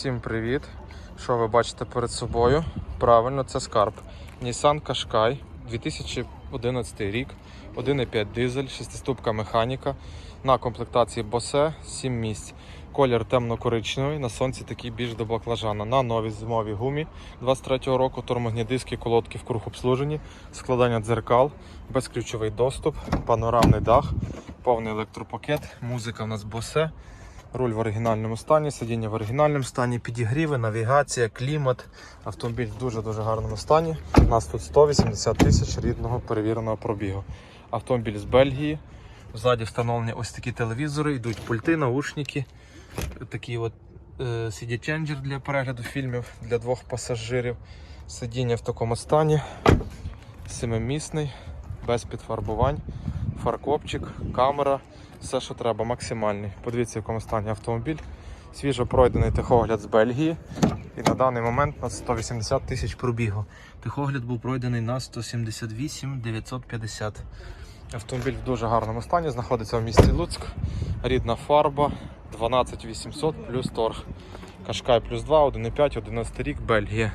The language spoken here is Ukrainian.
Всім привіт! Що ви бачите перед собою? Правильно, це скарб. Nissan Qashqai 2011 рік, 1,5 дизель, 6-ступка механіка. На комплектації Bose 7 місць. Колір темно-коричневий, на сонці такий більш до баклажана. На новій зимовій гумі 23-го року, тормозні диски, колодки в круг обслужені, складання дзеркал, безключовий доступ, панорамний дах, повний електропакет, музика в нас Bose. Руль в оригінальному стані, сидіння в оригінальному стані, підігріви, навігація, клімат. Автомобіль в дуже-дуже гарному стані. У нас тут 180 тисяч рідного перевіреного пробігу. Автомобіль з Бельгії. Ззаді встановлені ось такі телевізори, йдуть пульти, наушники, такий от е, CD-ченджер для перегляду фільмів для двох пасажирів. Сидіння в такому стані. Семимісний, без підфарбувань, фаркопчик, камера, все, що треба, максимальний. Подивіться, в якому стані автомобіль. Свіжо пройдений техогляд з Бельгії. І на даний момент на 180 тисяч пробігу. Техогляд був пройдений на 178 950. Автомобіль в дуже гарному стані, знаходиться в місті Луцьк. Рідна фарба 12800 плюс торг. Кашкай плюс 2, 1,5, 11 рік, Бельгія.